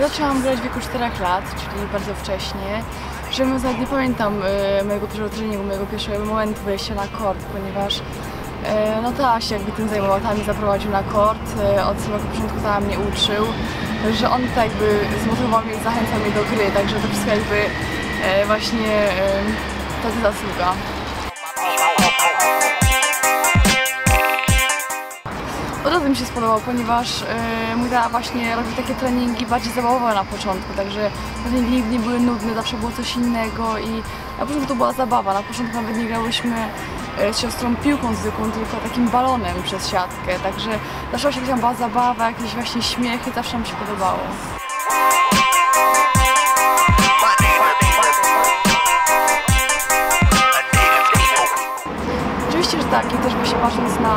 Zaczęłam grać w wieku 4 lat, czyli bardzo wcześnie. Że mówiąc, nie pamiętam e, mojego pierwszego treningu, mojego pierwszego momentu wejścia na kort, ponieważ e, no ta się jakby tym zajmował, ta mnie zaprowadził na kort, e, od samego początku ta mnie uczył, że on tak jakby zmotywował mnie, zachęcał mnie do gry, także to wszystko jakby e, właśnie e, to zasługa. Razu mi się spodobało, ponieważ e, mój tata właśnie robił takie treningi bardziej zabawowe na początku, także treningi nigdy nie były nudne, zawsze było coś innego i na początku to była zabawa. Na początku nawet nie grałyśmy e, z siostrą piłką zwykłą, tylko takim balonem przez siatkę, także zawsze się była zabawa, jakieś właśnie śmiechy, zawsze mi się podobało. Patrząc na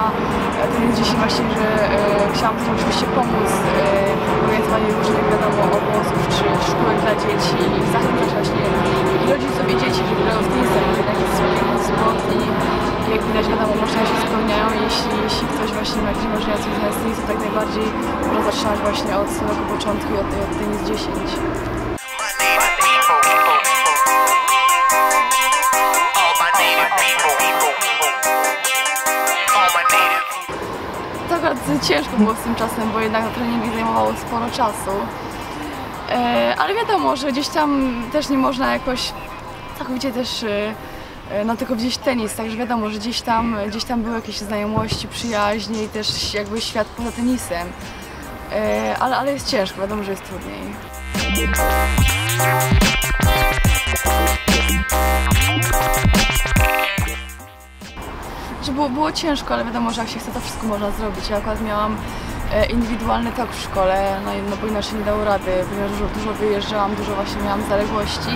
e, ten dzisiaj właśnie, że e, chciałam też oczywiście pomóc e, w organizowaniu różnych wiadomo obozów czy szkółek dla dzieci i zachęcać właśnie i rodziców i dzieci, że grają z tenisem, bo jest sport i jak widać wiadomo marzenia się spełniają, jeśli, jeśli ktoś właśnie ma jakieś marzenia związane z tak najbardziej można zaczynać właśnie od samego początku i od, od tenis 10. To akurat ciężko było z tym czasem, bo jednak na treningi zajmowało sporo czasu. E, ale wiadomo, że gdzieś tam też nie można jakoś całkowicie też e, e, no tylko gdzieś tenis, także wiadomo, że gdzieś tam, gdzieś tam były jakieś znajomości, przyjaźnie i też jakby świat poza tenisem. Ale, ale jest ciężko, wiadomo, że jest trudniej. Było, było ciężko, ale wiadomo, że jak się chce, to wszystko można zrobić. Ja akurat miałam e, indywidualny tok w szkole, no, no bo inaczej nie dało rady, ponieważ dużo, dużo wyjeżdżałam, dużo właśnie miałam zaległości.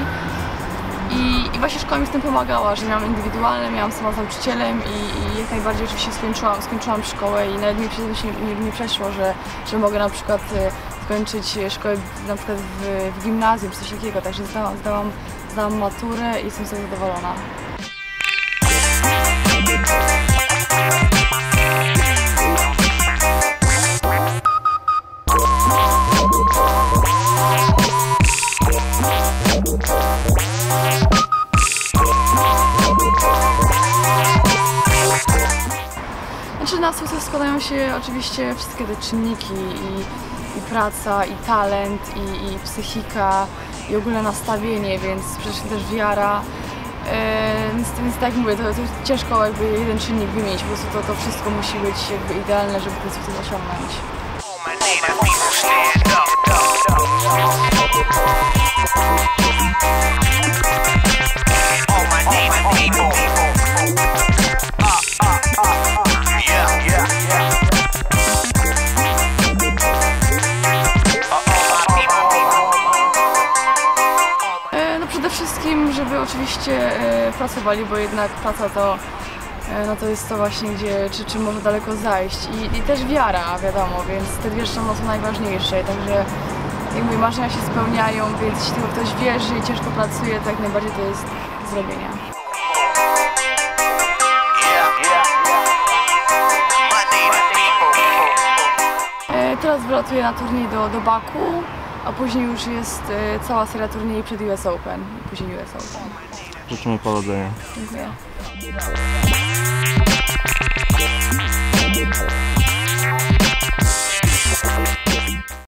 I, I właśnie szkoła mi z tym pomagała, że miałam indywidualne, miałam sama z nauczycielem i, i jak najbardziej oczywiście skończyłam, skończyłam szkołę i nawet mi myśl nie, nie, przeszło, że, że mogę na przykład e, skończyć szkołę na przykład w, w gimnazjum czy coś takiego, także zdałam, zdałam, zdałam maturę i jestem sobie zadowolona. Na sukces składają się oczywiście wszystkie te czynniki i, i praca, i talent, i, i psychika, i ogólne nastawienie, więc przecież też wiara. E, więc, więc tak mówię, to, to ciężko jakby jeden czynnik wymienić, po prostu to, to wszystko musi być jakby idealne, żeby ten sukces osiągnąć. All my native people oczywiście e, pracowali, bo jednak praca to, e, no to jest to właśnie, gdzie, czy, czy może daleko zajść. I, I też wiara, wiadomo, więc te dwie rzeczy są najważniejsze. Także jakby marzenia się spełniają, więc jeśli tylko ktoś wierzy i ciężko pracuje, to jak najbardziej to jest zrobienia. E, Teraz wylatuję na turniej do, do Baku, a później już jest y, cała seria turniej przed US Open i później US Open. Życzymy powodzenia. Dziękuję.